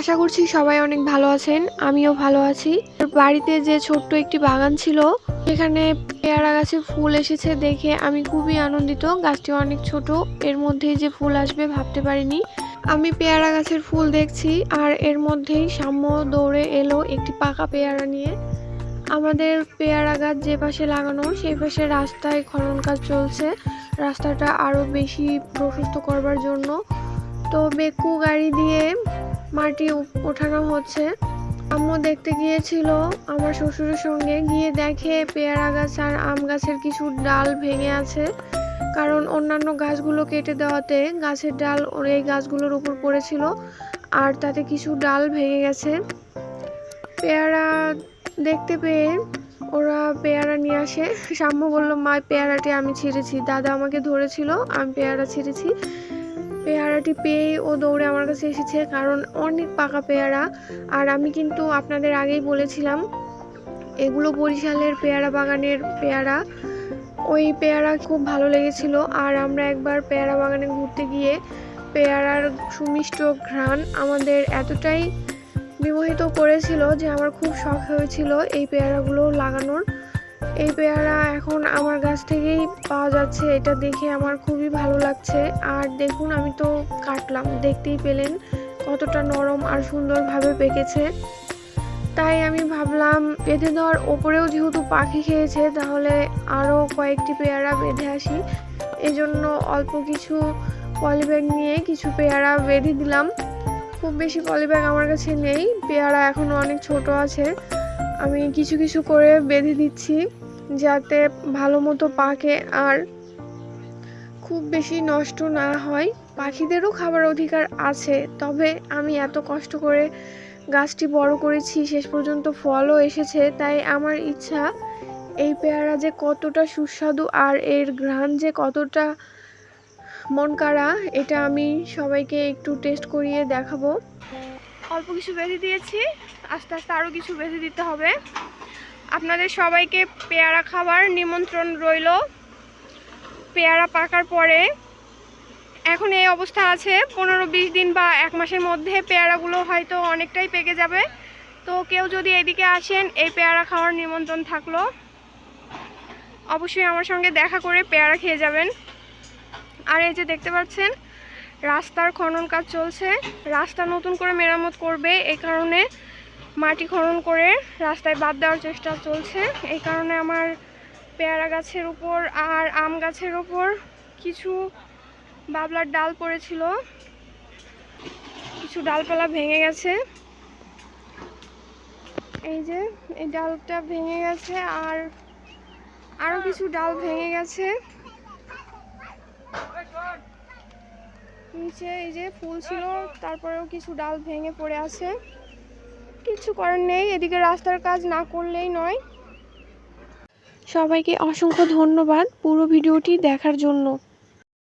আশা করছি সবাই অনেক ভালো আছেন, আমিও ভালো আছি। বাড়িতে যে ছোট্ট একটি বাগান ছিল, সেখানে পেয়ারা গাছে ফুল এসেছে দেখে আমি খুবই আনন্দিত। গাছটি অনেক ছোট, এর মধ্যেই যে ফুল আসবে ভাবতে পারিনি। আমি পেয়ারা গাছের ফুল দেখছি, আর এর মধ্যেই সাম্য দৌড়ে এলো একটি পাকা পেয়ারা নিয়ে। আমাদের পেয়ারা গাছ যে পাশে লাগানো, সেই পাশে রাস্তায় খনন কাজ চলছে। রাস্তাটা আরও বেশি প্রশস্ত করবার জন্য। তো বেকু গাড়ি দিয়ে মাটি ওঠানো হচ্ছে। আম্মু দেখতে গিয়েছিল, আমার শ্বশুরের সঙ্গে। গিয়ে দেখে পেয়ারা গাছ আর আম গাছের কিছু ডাল ভেঙে আছে। কারণ অন্যান্য গাছগুলো কেটে দেওয়াতে গাছের ডাল এই গাছগুলোর উপর পড়েছিল, আর তাতে কিছু ডাল ভেঙে গেছে। পেয়ারা দেখতে পেয়ে ওরা পেয়ারা নিয়ে আসে। সাম্য বলল, মা, পেয়ারাটি আমি ছিঁড়েছি। দাদা আমাকে ধরেছিল, আমি পেয়ারা ছিঁড়েছি। পেয়ারাটি পেয়েই ও দৌড়ে আমার কাছে এসেছে, কারণ অনেক পাকা পেয়ারা। আর আমি কিন্তু আপনাদের আগেই বলেছিলাম, এগুলো বরিশালের পেয়ারা বাগানের পেয়ারা। ওই পেয়ারা খুব ভালো লেগেছিল, আর আমরা একবার পেয়ারা বাগানে ঘুরতে গিয়ে পেয়ারার সুমিষ্ট ঘ্রাণ আমাদের এতটাই বিমোহিত করেছিল যে আমার খুব শখ হয়েছিল এই পেয়ারাগুলো লাগানোর। এই পেয়ারা এখন আমার গাছ থেকেই পাওয়া যাচ্ছে। এটা দেখে আমার খুবই ভালো লাগছে। আর দেখুন, আমি তো কাটলাম। দেখতেই পেলেন কতটা নরম আর সুন্দরভাবে পেকেছে। তাই আমি ভাবলাম, বেঁধে দেওয়ার ওপরেও যেহেতু পাখি খেয়েছে, তাহলে আরও কয়েকটি পেয়ারা বেঁধে আসি। এই জন্য অল্প কিছু পলিব্যাগ নিয়ে কিছু পেয়ারা বেঁধে দিলাম। খুব বেশি পলিব্যাগ আমার কাছে নেই। পেয়ারা এখনও অনেক ছোট আছে। আমি কিছু কিছু করে বেঁধে দিচ্ছি যাতে ভালো মতো পাকে আর খুব বেশি নষ্ট না হয়। পাখিদেরও খাবার অধিকার আছে, তবে আমি এত কষ্ট করে গাছটি বড় করেছি, শেষ পর্যন্ত ফলও এসেছে, তাই আমার ইচ্ছা এই পেয়ারা যে কতটা সুস্বাদু আর এর ঘ্রাণ যে কতটা মন কাড়া এটা আমি সবাইকে একটু টেস্ট করিয়ে দেখাবো। অল্প কিছু বেঁধে দিয়েছি। আস্তে আস্তে আরও কিছু বেঁধে দিতে হবে। আপনাদের সবাইকে পেয়ারা খাবার নিমন্ত্রণ রইল। পেয়ারা পাকার পরে এখন এই অবস্থা আছে। পনেরো বিশ দিন বা এক মাসের মধ্যে পেয়ারাগুলো হয়তো অনেকটাই পেকে যাবে। তো কেউ যদি এদিকে আসেন, এই পেয়ারা খাওয়ার নিমন্ত্রণ থাকল। অবশ্যই আমার সঙ্গে দেখা করে পেয়ারা খেয়ে যাবেন। আর এই যে দেখতে পাচ্ছেন রাস্তার খনন কাজ চলছে। রাস্তা নতুন করে মেরামত করবে এই কারণে মাটি খনন করে রাস্তায় বাদ দেওয়ার চেষ্টা চলছে। এই কারণে আমার পেয়ারা গাছের উপর আর আম গাছের উপর কিছু বাবলার ডাল পড়েছিল। কিছু ডালপালা ভেঙে গেছে। এই যে, এই ডালটা ভেঙে গেছে আর আরও কিছু ডাল ভেঙে গেছে। নিচে এই যে ফুল ছিল, তারপরেও কিছু ডাল ভেঙে পড়ে আছে। কিছু করার নেই, এদিকে রাস্তার কাজ না করলেই নয়। সবাইকে অসংখ্য ধন্যবাদ পুরো ভিডিওটি দেখার জন্য।